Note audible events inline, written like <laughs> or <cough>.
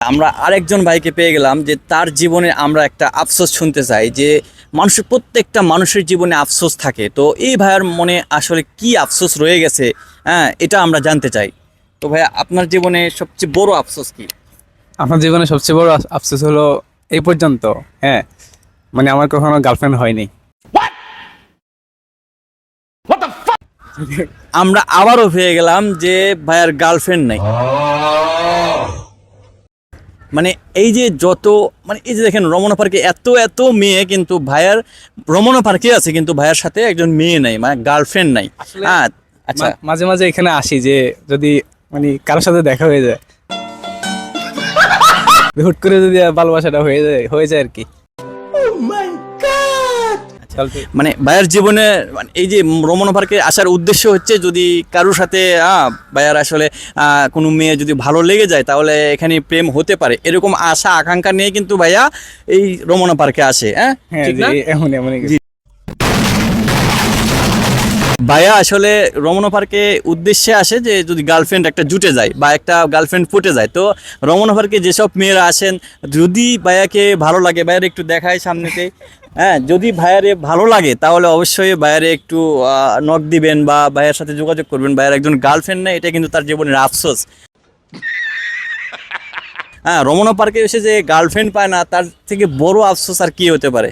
আমরা আরেকজন ভাইকে পেয়ে গেলাম যে তার জীবনে আমরা একটা আফসোস শুনতে চাই যে মানুষের প্রত্যেকটা মানুষের জীবনে আফসোস থাকে। তো এই ভাইয়ার মনে আসলে কি আফসোস রয়ে গেছে? হ্যাঁ এটা আমরা জানতে চাই। তো ভাইয়া আপনার জীবনে সবচেয়ে বড় আফসোস কি? আমার জীবনে সবচেয়ে বড় আফসোস হলো এই পর্যন্ত হ্যাঁ। মানে আমার কখনো গার্লফ্রেন্ড হয়নি। আমরা আবারও পেয়ে গেলাম যে ভাইয়ার গার্লফ্রেন্ড নাই। মানে এই যে যত মানে এই যে দেখেন রমনা পার্কে এত এত মেয়ে কিন্তু ভাইয়ার রমনা পার্কে আছে কিন্তু ভাইয়ার সাথে একজন মেয়ে নাই মানে গার্লফ্রেন্ড নাই। হ্যাঁ আচ্ছা। মাঝে মাঝে এখানে আসি যে যদি মানে কারোর সাথে দেখা হয়ে যায়। <laughs> হুট করে যদি ভালোবাসাটা হয়ে যায় হয়ে যায় আর কি। চলতে- মানে ভাইয়ার জীবনে মানে এই যে রমন পার্কে আসার উদ্দেশ্য হচ্ছে যদি কারোর সাথে আহ, ভাইয়ার আসলে আহ, কোনো মেয়ে যদি ভালো লেগে যায় তাহলে এখানে প্রেম হতে পারে। এরকম আশা আকাঙ্ক্ষা নিয়ে কিন্তু ভাইয়া এই রমনা পার্কে আসে হ্যাঁ? হ্যাঁ? এমন এমন ভাইয়া, আসলে রমনা পার্কে উদ্দেশ্যে আসে যে যদি গার্লফ্রেন্ড একটা জুটে যায় বা একটা গার্লফ্রেন্ড ফুটে যায়, তো রমনা পার্কে যেসব মেয়েরা আসেন, যদি ভাইয়াকে ভালো লাগে, ভাইয়ার একটু দেখায় সামনেতে। হ্যাঁ যদি ভাইয়ারে ভালো লাগে, তাহলে অবশ্যই ভাইয়ারে একটু নক দিবেন বা ভাইয়ের সাথে যোগাযোগ করবেন। ভাইয়ার একজন গার্লফ্রেন্ড নেই এটা কিন্তু তার জীবনের আফসোস। হ্যাঁ রমনা পার্কে এসে যে গার্লফ্রেন্ড পায় না, তার থেকে বড় আফসোস আর কি হতে পারে?